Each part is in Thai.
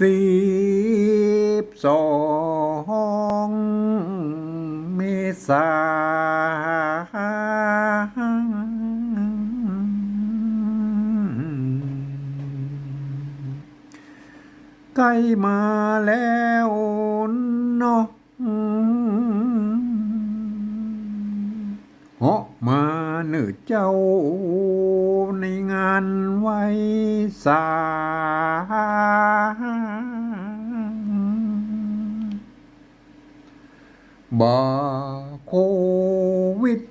สิบสองเมษาใกล้มาแล้วเนาะเหาะมาเนื้อเจ้าในงานไว้สา บาโควิด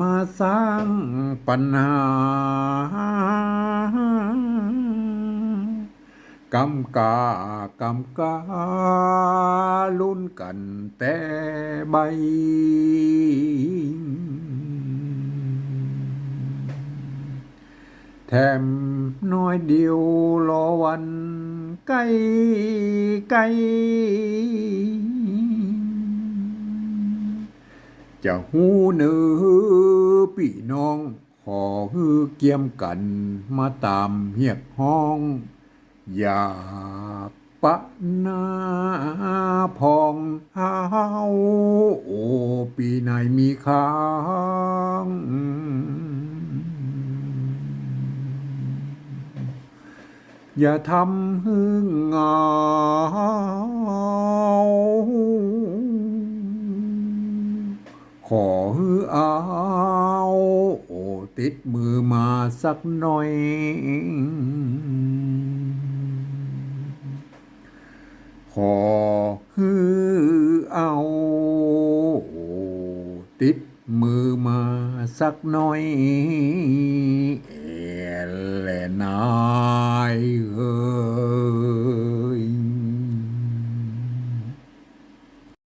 มาสร้างปัญหากำกากำกาลุ้นกันแต่ใบ แถมน้อยเดียวรอวันใกล้ใกลจะหูเนือพี่น้องขอฮือเกี่ยมกันมาตามเฮียกห้อง อย่าปะหนาพองเฮาโอปีไหนมีค้าง อย่าทำให้เงาขอให้เอา โอติดมือมาสักหน่อย ขอให้เอาติดมือมาสักหน่อย เอเลนา